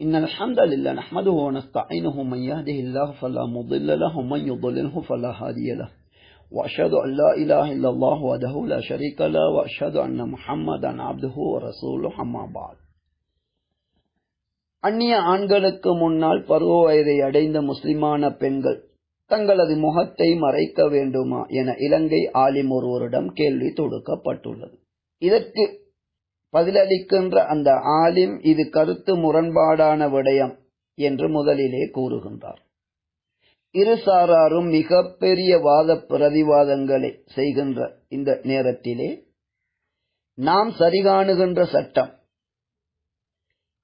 إن الحمد لله نحمده ونستعينه من يهده الله فلا مضل له ومن يضلله فلا هادي له وأشهد أن لا إله إلا الله وحده لا شريك له وأشهد أن محمدا عبده ورسوله أما بعد அந்நிய ஆண்களுக்கு முன்னால் பருவ வயதை அடைந்த முஸ்லிமான பெண்கள் தங்களது முகத்தை மறைக்க வேண்டுமா என இலங்கை ஆலிம் ஒருவரிடம் கேள்வி தொடுக்கப்பட்டுள்ளது இதற்கு பதிலளிக்கின்ற அந்த ஆலிம் இது கருத்து முரண்பாடான விடயம் என்று முதலிலே கூறுகின்றார். இரு சாராரும் மிகப்பெரிய வாத பிரதிவாதங்களை செய்கின்ற இந்த நேரத்திலே நாம் சரிகாணுகின்ற சட்டம்.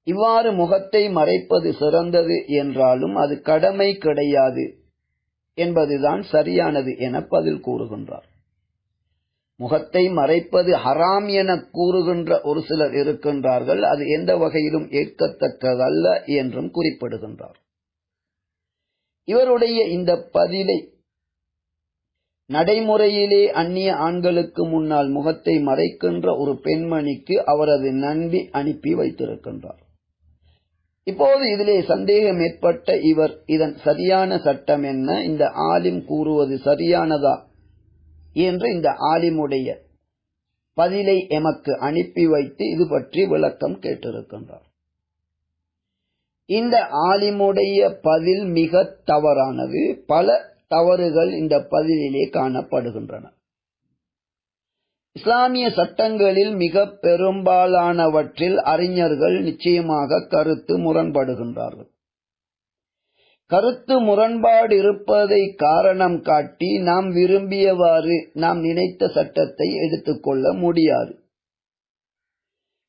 இவ்வாறு முகத்தை மறைப்பது சிறந்தது என்றாலும் அது கடமை கிடையாது என்பதுதான் சரியானது என பதில் கூறுகின்றார். முகத்தை மறைப்பது ஹராம் என கூறுகின்ற ஒரு சிலர் இருக்கின்றார்கள். அது எந்த வகையிலும் ஏற்கத்தக்கதல்ல என்றும் குறிப்பிடுகின்றார். இவருடைய இந்த பதிலை நடைமுறையிலே அந்நிய ஆண்களுக்கு முன்னால் முகத்தை மறைக்கின்ற ஒரு பெண்மணிக்கு அவரது நண்பி அனுப்பி வைத்திருக்கின்றார். இப்போது இதிலே சந்தேகம் ஏற்பட்ட இவர் இதன் சரியான சட்டம் என்ன? இந்த ஆலிம் கூறுவது சரியானதா? என்று இந்த ஆலிமுடைய பதிலை எமக்கு அனுப்பி வைத்து இது பற்றி விளக்கம் கேட்டிருக்கின்றார். இந்த ஆலிமுடைய பதில் மிக தவறானது. பல தவறுகள் இந்த பதிலிலே காணப்படுகின்றன. இஸ்லாமிய சட்டங்களில் மிக பெரும்பாலானவற்றில் அறிஞர்கள் நிச்சயமாக கருத்து முரண்படுகின்றார்கள். கருத்து முரண்பாடு இருப்பதை காரணம் காட்டி நாம் விரும்பியவாறு நாம் நினைத்த சட்டத்தை எடுத்துக்கொள்ள முடியாது.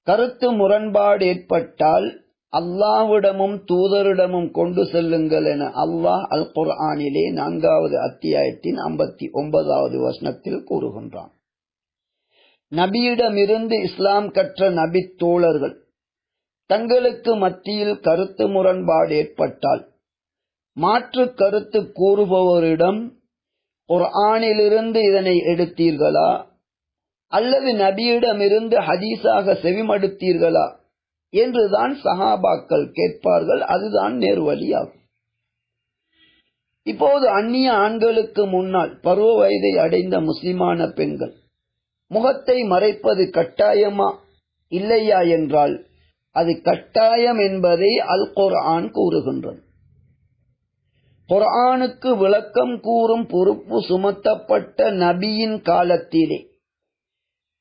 கருத்து முரண்பாடு ஏற்பட்டால் அல்லாவிடமும் தூதரிடமும் கொண்டு செல்லுங்கள் என அல்லாஹ் அல் குர்ஆனிலே நான்காவது அத்தியாயத்தின் ஐம்பத்தி ஒன்பதாவது வசனத்தில் கூறுகின்றான். நபியிடமிருந்து இஸ்லாம் கற்ற நபி தோழர்கள் தங்களுக்கு மத்தியில் கருத்து முரண்பாடு ஏற்பட்டால் மாற்று கருத்து கூறுபவரிடம் ஒரு ஆணிலிருந்து இதனை எடுத்தீர்களா? அல்லது நபியிடமிருந்து ஹதீஸாக செவிமடுத்தீர்களா? என்றுதான் சஹாபாக்கள் கேட்பார்கள். அதுதான் நேர்வழியாகும். இப்போது அந்நிய ஆண்களுக்கு முன்னால் பருவ வயதை அடைந்த முஸ்லிமான பெண்கள் முகத்தை மறைப்பது கட்டாயமா? இல்லையா என்றால் அது கட்டாயம் என்பதை அல் குர்ஆன் கூறுகின்றது. குர்ஆனுக்கு விளக்கம் கூறும் பொறுப்பு சுமத்தப்பட்ட நபியின் காலத்திலே.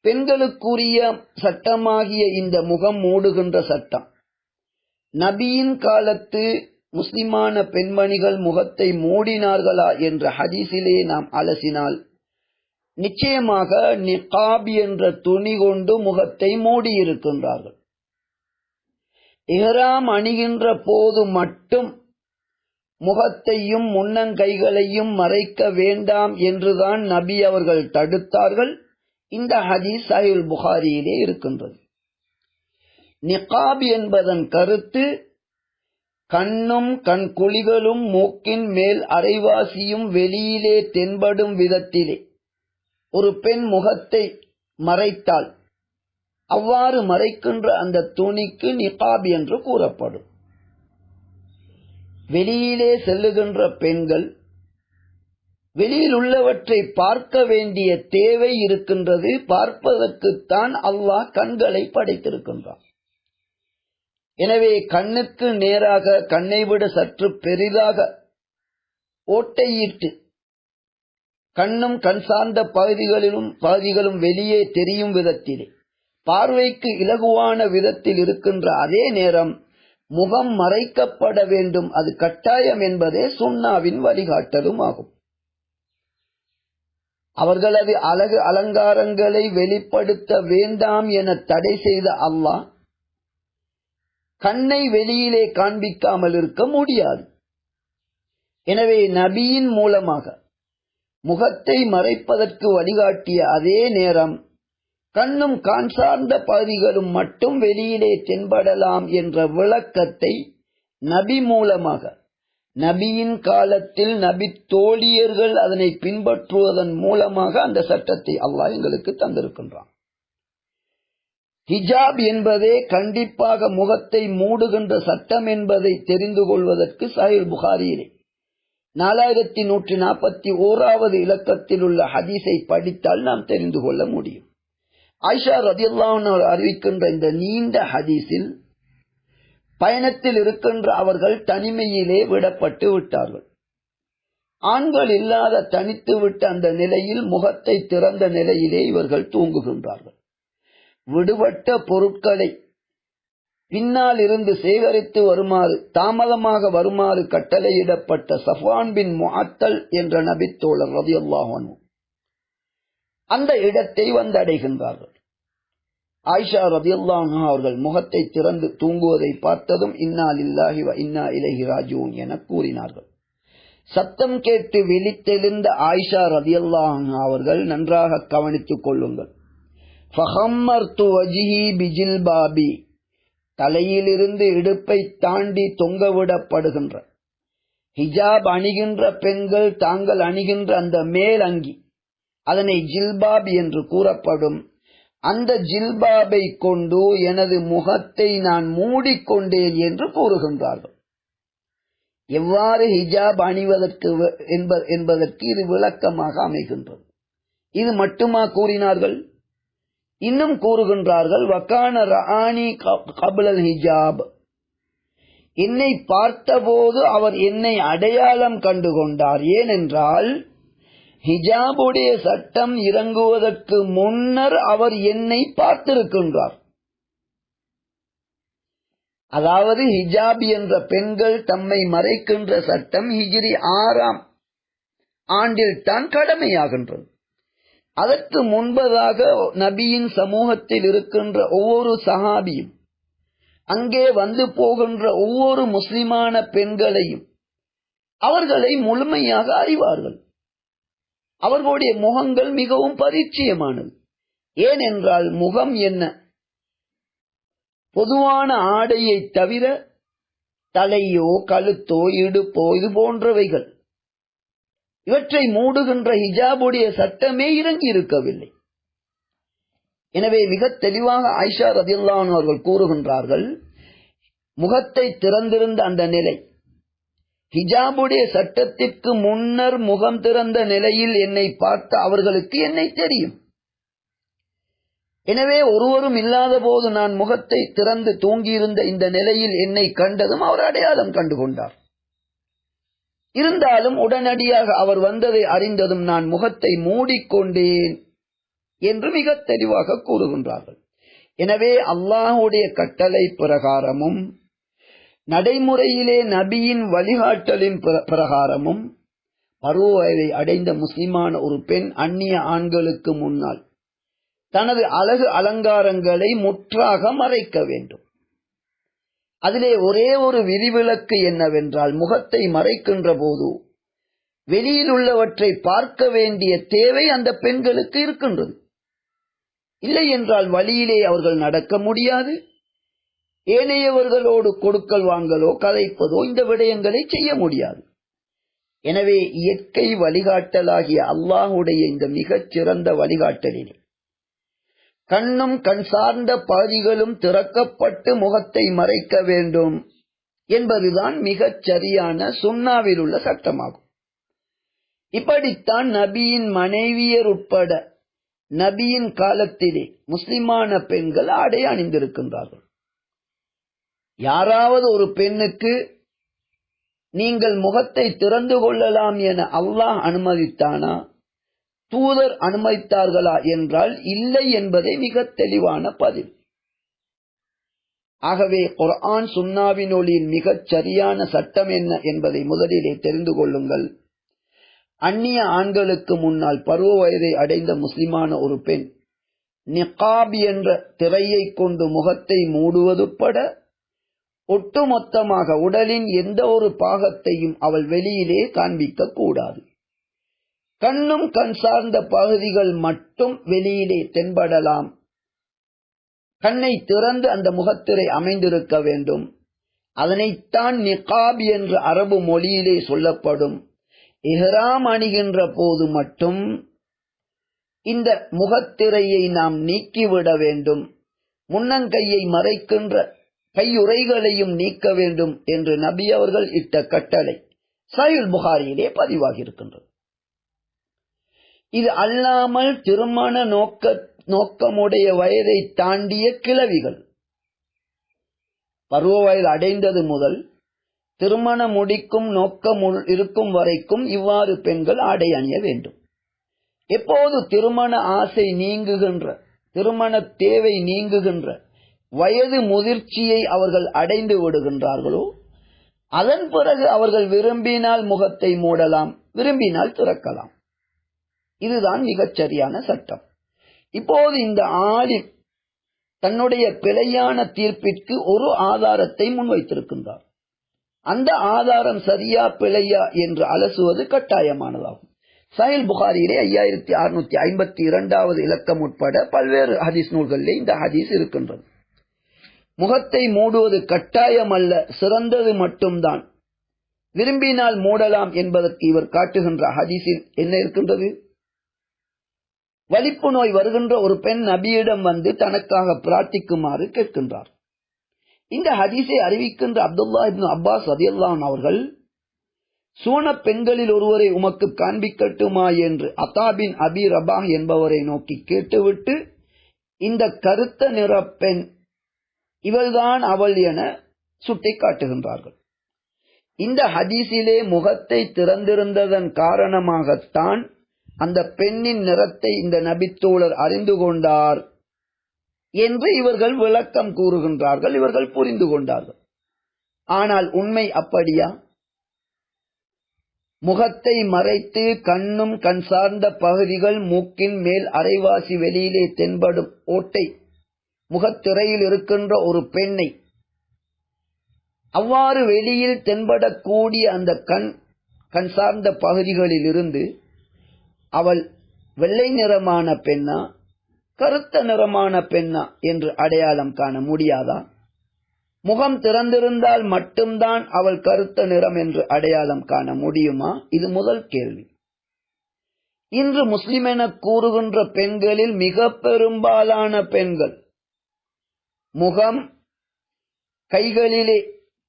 பெண்களுக்குரிய சட்டமாகிய இந்த முகம் மூடுகின்ற சட்டம். நபியின் காலத்து முஸ்லிமான பெண்மணிகள் முகத்தை மூடினார்களா என்ற ஹதீஸிலே நாம் அலசினால் நிச்சயமாக நிகாப் என்ற துணி கொண்டு முகத்தை மூடியிருக்கின்றார்கள். இஹராம் அணிகின்ற போது மட்டும் முகத்தையும் முன்னங்கைகளையும் மறைக்க வேண்டாம் என்றுதான் நபி அவர்கள் தடுத்தார்கள். இந்த ஹதீஸ் சாஹில் புகாரியிலே இருக்கின்றது. நிகாப் என்பதன் கருத்து கண்ணும் கண் குழிகளும் மூக்கின் மேல் அரைவாசியும் வெளியிலே தென்படும் விதத்திலே ஒரு பெண் முகத்தை மறைத்தால் அவ்வாறு மறைக்கின்ற அந்த துணிக்கு நிகாப் என்று கூறப்படும். வெளியிலே செல்லுகின்ற பெண்கள் வெளியில் உள்ளவற்றை பார்க்க வேண்டிய தேவை இருக்கின்றது பார்ப்பதற்குத்தான் அல்லாஹ் கண்களை படைத்திருக்கின்றான். எனவே கண்ணுக்கு நேராக கண்ணை விட சற்று பெரிதாக ஓட்டையிட்டு கண்ணும் கண் சார்ந்த பகுதிகளிலும் பகுதிகளும் வெளியே தெரியும் விதத்திலே பார்வைக்கு இலகுவான விதத்தில் இருக்கின்ற அதே நேரம் முகம் மறைக்கப்பட வேண்டும். அது கட்டாயம் என்பதே சுண்ணாவின் வழிகாட்டலும் ஆகும். அவர்களது அழகு அலங்காரங்களை வெளிப்படுத்த வேண்டாம் என தடை செய்த அல்லாஹ் கண்ணை வெளியிலே காண்பிக்காமல் இருக்க முடியாது. எனவே நபியின் மூலமாக முகத்தை மறைப்பதற்கு வழிகாட்டிய அதே நேரம் கண்ணும் கான் சார்ந்த பகுதிகளும் மட்டும் வெளியிலே தென்படலாம் என்ற விளக்கத்தை நபி மூலமாக நபியின் காலத்தில் நபி தோழியர்கள் அதனை பின்பற்றுவதன் மூலமாக அந்த சட்டத்தை அல்லாஹ் எங்களுக்கு தந்திருக்கின்றான். ஹிஜாப் என்பதே கண்டிப்பாக முகத்தை மூடுகின்ற சட்டம் என்பதை தெரிந்து கொள்வதற்கு சாஹில் புகாரியிலே. நாலாயிரத்தி நூற்றி நாற்பத்தி ஓராவது இலக்கத்தில் உள்ள ஹதீஸை படித்தால் நாம் தெரிந்து கொள்ள முடியும். ஆயிஷா ரதியுல்லான் அறிவிக்கின்ற இந்த நீண்ட ஹதீஸில் பயணத்தில் இருக்கின்ற அவர்கள் தனிமையிலே விடப்பட்டு விட்டார்கள். ஆண்கள் இல்லாத தனித்து விட்ட அந்த நிலையில் முகத்தை திறந்த நிலையிலே இவர்கள் தூங்குகின்றார்கள். விடுபட்ட பொருட்களை பின்னால் இருந்து சேகரித்து வருமாறு தாமதமாக வருமாறு கட்டளையிடப்பட்ட சஃபான் பின் முஅத்தல் என்ற நபித்தோழர் ரதியுல்லாஹன் அந்த இடத்தை வந்தடைகின்றார்கள். ஆயிஷா ரதியுல்லாஹா அவர்கள் முகத்தை திறந்து தூங்குவதை பார்த்ததும் இன்னா லில்லாஹி வ இன்னா இலைஹி ராஜூன் என கூறினார்கள். சத்தம் கேட்டு விழித்தெழுந்த ஆயிஷா ரதியுல்லாஹா அவர்கள் நன்றாக கவனித்துக் கொள்ளுங்கள். பாபி தலையிலிருந்து இடுப்பை தாண்டி தொங்கவிடப்படுகின்ற. ஹிஜாப் அணிகின்ற பெண்கள் தாங்கள் அணிகின்ற அந்த மேல் அங்கி அதனை ஜில்பாப் என்று கூறப்படும் அந்த ஜில்பாபை கொண்டு எனது முகத்தை நான் மூடிக்கொண்டேன் என்று கூறுகின்றார்கள். எவ்வாறு ஹிஜாப் அணிவதற்கு என்பதற்கு இது விளக்கமாக அமைகின்றது. இது மட்டுமா கூறினார்கள்? இன்னும் கூறுகின்றார்கள் வக்கான ராணி கபுலல் ஹிஜாப். என்னை பார்த்தபோது அவர் என்னை அடையாளம் கண்டு கொண்டார் ஏனென்றால் ஹிஜாபுடைய சட்டம் இறங்குவதற்கு முன்னர் அவர் என்னை பார்த்திருக்கின்றார். அதாவது ஹிஜாப் என்ற பெண்கள் தம்மை மறைக்கின்ற சட்டம் ஹிஜிரி ஆறாம் ஆண்டில் தான் கடமையாகின்றது. அதற்கு முன்பதாக நபியின் சமூகத்தில் இருக்கின்ற ஒவ்வொரு சஹாபியும் அங்கே வந்து போகின்ற ஒவ்வொரு முஸ்லிமான பெண்களையும் அவர்களை முழுமையாக அறிவார்கள். அவர்களுடைய முகங்கள் மிகவும் பரிச்சயமானது. ஏனென்றால் முகம் என்ன? பொதுவான ஆடையை தவிர தலையோ கழுத்தோ இடுப்போ இது போன்றவைகள். இவற்றை மூடுகின்ற ஹிஜாபுடைய சட்டமே இறங்கி இருக்கவில்லை. எனவே மிக தெளிவாக ஆயிஷா ரதில்லான் அவர்கள் கூறுகின்றார்கள் முகத்தை திறந்திருந்த அந்த நிலை ஹிஜாபுடைய சட்டத்திற்கு முன்னர் முகம் திறந்த நிலையில் என்னை பார்த்த அவர்களுக்கு என்னை தெரியும். எனவே ஒருவரும் இல்லாத போது நான் முகத்தை திறந்து தூங்கியிருந்த இந்த நிலையில் என்னை கண்டதும் அவர் அடையாளம் கண்டு கொண்டார். இருந்தாலும் உடனடியாக அவர் வந்ததை அறிந்ததும் நான் முகத்தை மூடிக்கொண்டேன் என்று மிக தெளிவாக கூறுகின்றார்கள். எனவே அல்லாஹுடைய கட்டளை பிரகாரமும் நடைமுறையிலே நபியின் வழிகாட்டலின் பிரகாரமும் பருவவயதை அடைந்த முஸ்லிமான ஒரு பெண் அந்நிய ஆண்களுக்கு முன்னால் தனது அழகு அலங்காரங்களை முற்றாக மறைக்க வேண்டும். அதிலே ஒரே ஒரு விதிவிலக்கு என்னவென்றால் முகத்தை மறைக்கின்ற போது வெளியில் உள்ளவற்றை பார்க்க வேண்டிய தேவை அந்த பெண்களுக்கு இருக்கின்றது. இல்லை என்றால் வழியிலே அவர்கள் நடக்க முடியாது. ஏனையவர்களோடு கொடுக்கல் வாங்கலோ கதைப்பதோ இந்த விடயங்களை செய்ய முடியாது. எனவே இயற்கை வழிகாட்டலாகிய அல்லாஹுடைய இந்த மிகச் சிறந்த வழிகாட்டலிலே கண்ணும் கண் சார்ந்த பகுதிகளும் திறக்கப்பட்டு முகத்தை மறைக்க வேண்டும் என்பதுதான் மிகச் சரியான சுண்ணாவில் உள்ள சட்டமாகும். இப்படித்தான் நபியின் மனைவியர் உட்பட நபியின் காலத்திலே முஸ்லிமான பெண்கள் ஆடை அணிந்திருக்கின்றார்கள். யாராவது ஒரு பெண்ணுக்கு நீங்கள் முகத்தை திறந்து கொள்ளலாம் என அல்லாஹ் அனுமதித்தானா? தூதர் அனுமதித்தார்களா என்றால் இல்லை என்பதே மிக தெளிவான பதில். ஆகவே குர்ஆன் சுன்னாவின் ஒளியின் மிகச் சரியான சட்டம் என்ன என்பதை முதலிலே தெரிந்து கொள்ளுங்கள். அந்நிய ஆண்களுக்கு முன்னால் பருவ வயதை அடைந்த முஸ்லிமான ஒரு பெண் நிகாப் என்ற திரையை கொண்டு முகத்தை மூடுவது பட ஒட்டுமொத்தமாக உடலின் எந்த ஒரு பாகத்தையும் அவள் வெளியிலே காண்பிக்க கூடாது கண்ணும் கண் சார்ந்த பகுதிகள் மட்டும் வெளியிலே தென்படலாம். கண்ணை திறந்து அந்த முகத்திரை அமைந்திருக்க வேண்டும். அதனைத்தான் நிகாப் என்று அரபு மொழியிலே சொல்லப்படும். இஹ்ராம் அணிகின்ற போது மட்டும் இந்த முகத்திரையை நாம் நீக்கிவிட வேண்டும். முன்னங்கையை மறைக்கின்ற கையுறைகளையும் நீக்க வேண்டும் என்று நபி அவர்கள் இட்ட கட்டளை சயுல் புகாரியிலே பதிவாகி இருக்கின்றது இது அல்லாமல் திருமண நோக்க நோக்கமுடைய வயதை தாண்டிய கிளவிகள் பருவ வயது அடைந்தது முதல் திருமணம் முடிக்கும் நோக்கம் இருக்கும் வரைக்கும் இவ்வாறு பெண்கள் ஆடை அணிய வேண்டும். எப்போது திருமண ஆசை நீங்குகின்ற திருமண தேவை நீங்குகின்ற வயது முதிர்ச்சியை அவர்கள் அடைந்து விடுகின்றார்களோ அதன் பிறகு அவர்கள் விரும்பினால் முகத்தை மூடலாம் விரும்பினால் திறக்கலாம். இதுதான் மிகச் சரியான சட்டம். இப்போது இந்த ஆலிம் தன்னுடைய பிழையான தீர்ப்பிற்கு ஒரு ஆதாரத்தை முன்வைத்திருக்கின்றார். அந்த ஆதாரம் சரியா பிழையா என்று அலசுவது கட்டாயமானதாகும். சஹில் புகாரியிலே ஐயாயிரத்தி அறுநூத்தி ஐம்பத்தி இரண்டாவது இலக்கம் உட்பட பல்வேறு ஹதீஸ் நூல்களிலே இந்த ஹதீஸ் இருக்கின்றது. முகத்தை மூடுவது கட்டாயம் அல்ல சிறந்தது மட்டும்தான். விரும்பினால் மூடலாம் என்பதற்கு இவர் காட்டுகின்ற ஹதீஸில் என்ன இருக்கின்றது? வலிப்பு நோய் வருகின்ற ஒரு பெண் நபியிடம் வந்து தனக்காக பிரார்த்திக்குமாறு கேட்கின்றார். இந்த ஹதீஸை அறிவிக்கின்ற அப்துல்லா இப்னு அப்பாஸ் அதியல்லான் அவர்கள் சூன பெண்களில் ஒருவரை உமக்கு காண்பிக்கட்டுமா என்று அத்தாபின் அபி ரபா என்பவரை நோக்கி கேட்டுவிட்டு இந்த கருத்த நிற பெண் இவள்தான் அவள் என சுட்டி காட்டுகின்றார்கள் இந்த ஹதீஸிலே முகத்தை திறந்திருந்ததன் காரணமாகத்தான் அந்த பெண்ணின் நிறத்தை இந்த நபித்தோழர் அறிந்து கொண்டார் என்று இவர்கள் விளக்கம் கூறுகின்றார்கள் இவர்கள் புரிந்து கொண்டார்கள். ஆனால் உண்மை அப்படியா? முகத்தை மறைத்து கண்ணும் கண் சார்ந்த பகுதிகள் மூக்கின் மேல் அரைவாசி வெளியிலே தென்படும் ஓட்டை முகத்திரையில் இருக்கின்ற ஒரு பெண்ணை அவ்வாறு வெளியில் தென்படக்கூடிய அந்த கண் கண் சார்ந்த பகுதிகளில் இருந்து அவள் வெள்ளை நிறமான பெண்ணா கருத்த நிறமான பெண்ணா என்று அடையாளம் காண முடியாதா? முகம் திறந்திருந்தால் மட்டும்தான் அவள் கருத்த நிறம் என்று அடையாளம் காண முடியுமா? இது முதல் கேள்வி. இன்று முஸ்லிம் என கூறுகின்ற பெண்களில் மிக பெரும்பாலான பெண்கள் முகம் கைகளிலே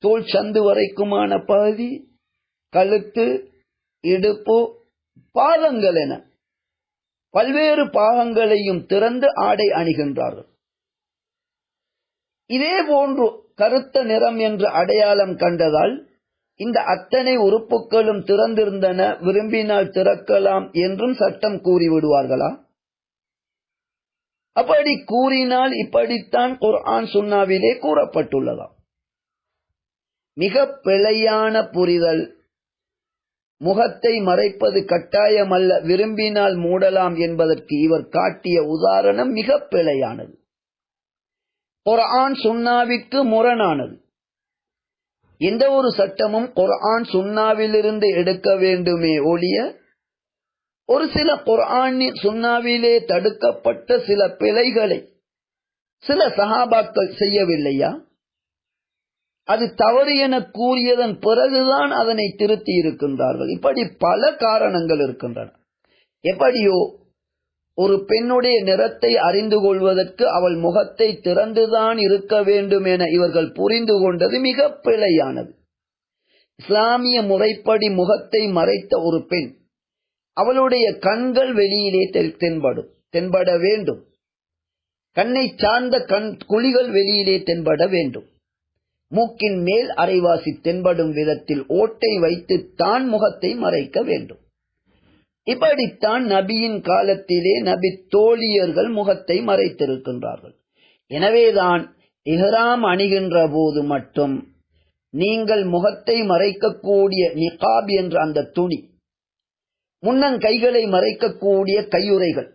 தோல் சந்து வரைக்குமான பகுதி கழுத்து இடுப்பு பாதங்கள் என பல்வேறு பாகங்களையும் திறந்து ஆடை அணிகின்றார்கள். இதே போன்று கருத்த நிறம் என்று அடையாளம் கண்டதால் இந்த அத்தனை உறுப்புகளும் திறந்திருந்தன விரும்பினால் திறக்கலாம் என்றும் சட்டம் கூறிவிடுவார்களா? அப்படி கூறினால் இப்படித்தான் குர்ஆன் சுன்னாவிலே கூறப்பட்டுள்ளதா மிக பிழையான புரிதல். முகத்தை மறைப்பது கட்டாயமல்ல விரும்பினால் மூடலாம் என்பதற்கு இவர் காட்டிய உதாரணம் மிக பிழையானது. குர்ஆன் சுன்னாவிற்கு முரணானது. எந்த ஒரு சட்டமும் குர்ஆன் சுன்னாவிலிருந்து எடுக்க வேண்டுமே ஒழிய ஒரு சில குர்ஆனி சுண்ணாவிலே தடுக்கப்பட்ட சில பிழைகளை சில சகாபாக்கள் செய்யவில்லையா? அது தவறு என கூறியதன் பிறகுதான் அதனை திருத்தி இருக்கின்றார்கள். இப்படி பல காரணங்கள் இருக்கின்றன. எப்படியோ ஒரு பெண்ணுடைய நிறத்தை அறிந்து கொள்வதற்கு அவள் முகத்தை திறந்துதான் இருக்க வேண்டும் என இவர்கள் புரிந்து கொண்டது மிக பிழையானது. இஸ்லாமிய முறைப்படி முகத்தை மறைத்த ஒரு பெண் அவளுடைய கண்கள் வெளியிலே தென்படும் தென்பட வேண்டும். கண்ணை சார்ந்த கண் குழிகள் வெளியிலே தென்பட வேண்டும். மூக்கின் மேல் அரைவாசி தென்படும் விதத்தில் ஓட்டை வைத்து தான் முகத்தை மறைக்க வேண்டும். இப்படித்தான் நபியின் காலத்திலே நபி தோழியர்கள் முகத்தை மறைத்திருக்கின்றார்கள். எனவேதான் இஹ்ராம் அணிகின்ற போது மட்டும் நீங்கள் முகத்தை மறைக்கக்கூடிய நிகாப் என்ற அந்த துணி முன்னங்கைகளை மறைக்கக்கூடிய கையுறைகள்.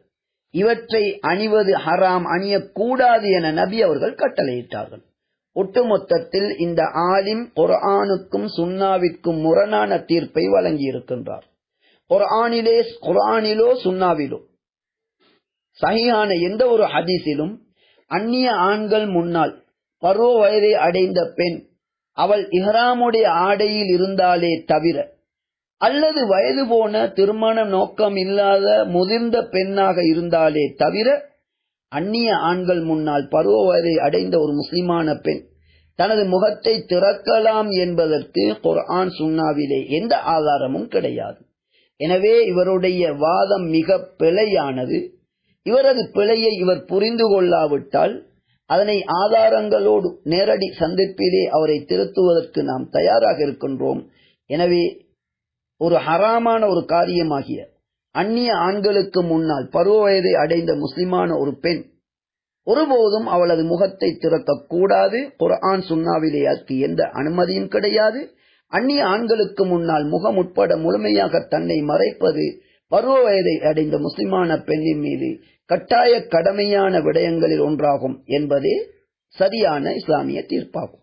இவற்றை அணிவது ஹராம் அணியக்கூடாது என நபி அவர்கள் கட்டளையிட்டார்கள். ஒட்டுமொத்தத்தில் இந்த ஆலிம் குர்ஆனுக்கும் சுன்னாவிற்கும் முரணான தீர்ப்பை வழங்கியிருக்கின்றார். குர்ஆனிலே குர்ஆனிலோ சுன்னாவிலோ. சகியான எந்த ஒரு ஹதீஸிலும் அந்நிய ஆண்கள் முன்னால் பருவ வயதை அடைந்த பெண் அவள் இஹ்ராமுடைய ஆடையில் இருந்தாலே தவிர அல்லது வயது போன திருமண நோக்கம் இல்லாத முதிர்ந்த பெண்ணாக இருந்தாலே தவிர அந்நிய ஆண்கள் முன்னால் பருவ வயதை அடைந்த ஒரு முஸ்லிமான பெண் தனது முகத்தை திறக்கலாம் என்பதற்கு குர்ஆன் சுன்னாவிலே எந்த ஆதாரமும் கிடையாது. எனவே இவருடைய வாதம் மிக பிழையானது. இவரது பிழையை இவர் புரிந்து கொள்ளாவிட்டால் அதனை ஆதாரங்களோடு நேரடி சந்திப்பிலே அவரை திருத்துவதற்கு நாம் தயாராக இருக்கின்றோம். எனவே ஒரு ஹராமான ஒரு காரியமாகிய அந்நிய ஆண்களுக்கு முன்னால் பருவ வயதை அடைந்த முஸ்லிமான ஒரு பெண் ஒருபோதும் அவளது முகத்தை திறக்க கூடாது குரான் சுன்னாவிலே அதற்கு எந்த அனுமதியும் கிடையாது. அந்நிய ஆண்களுக்கு முன்னால் முகம் உட்பட முழுமையாக தன்னை மறைப்பது பருவ வயதை அடைந்த முஸ்லிமான பெண்ணின் மீது கட்டாய கடமையான விடயங்களில் ஒன்றாகும் என்பதே சரியான இஸ்லாமிய தீர்ப்பாகும்.